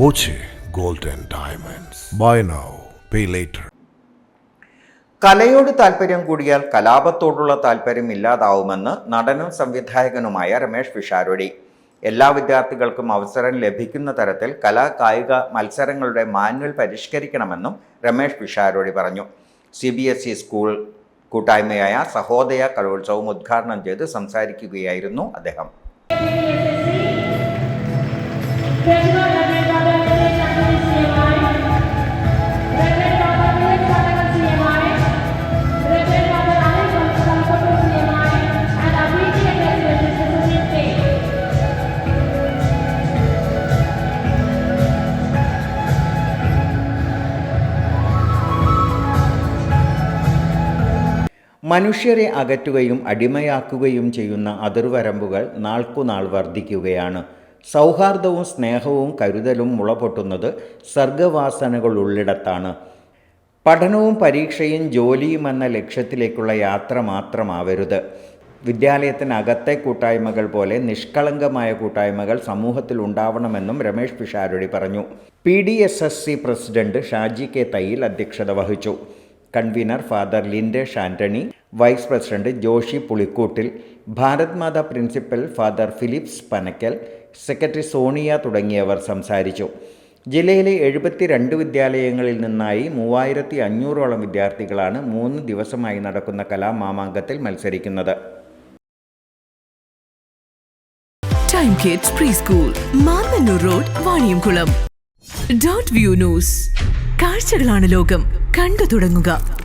Boche gold and diamonds buy now pay later കലയോട് താല്പര്യം കൂടിയാൽ കലാപത്തോടുള്ള താല്പര്യം ഇല്ലാതാവുമെന്ന് നടനും സംവിധായകനുമായ രമേഷ് പിഷാരടി. എല്ലാ വിദ്യാർത്ഥികൾക്കും അവസരം ലഭിക്കുന്ന തരത്തിൽ കലാ കായിക മത്സരങ്ങളുടെ മാനുവൽ പരിഷ്കരിക്കണമെന്നും രമേഷ് പിഷാരടി പറഞ്ഞു. C B S E school കൂട്ടായ്മയായ സഹോദയ കലോത്സവം ഉദ്ഘാടനം ചെയ്ത് സംസാരിക്കുകയായിരുന്നു അദ്ദേഹം. മനുഷ്യരെ അകറ്റുകയും അടിമയാക്കുകയും ചെയ്യുന്ന അതിർവരമ്പുകൾ നാൾക്കുനാൾ വർദ്ധിക്കുകയാണ്. സൗഹാർദ്ദവും സ്നേഹവും കരുതലും മുളപൊട്ടുന്നത് സർഗവാസനകളുള്ളിടത്താണ്. പഠനവും പരീക്ഷയും ജോലിയും എന്ന ലക്ഷ്യത്തിലേക്കുള്ള യാത്ര മാത്രമാവരുത്. വിദ്യാലയത്തിനകത്തെ കൂട്ടായ്മകൾ പോലെ നിഷ്കളങ്കമായ കൂട്ടായ്മകൾ സമൂഹത്തിൽ ഉണ്ടാവണമെന്നും രമേഷ് പിഷാരടി പറഞ്ഞു. P D S S C president Shaji K Thayyil അധ്യക്ഷത വഹിച്ചു. Convener father Lindesh Antony vice president Joshy Pulikkoottil Bharat Mata principal father Philips Panakkal secretary Sonia തുടങ്ങിയവർ സംസാരിച്ചു. ജില്ലയിലെ എഴുപത്തിരണ്ട് വിദ്യാലയങ്ങളിൽ നിന്നായി മൂവായിരത്തി അഞ്ഞൂറോളം വിദ്യാർത്ഥികളാണ് മൂന്ന് ദിവസമായി നടക്കുന്ന കലാമാമാങ്കത്തിൽ മത്സരിക്കുന്നത്. Time Kids pre school Road View News കാഴ്ചകളാണ് ലോകം. കണ്ടു തുടങ്ങുക.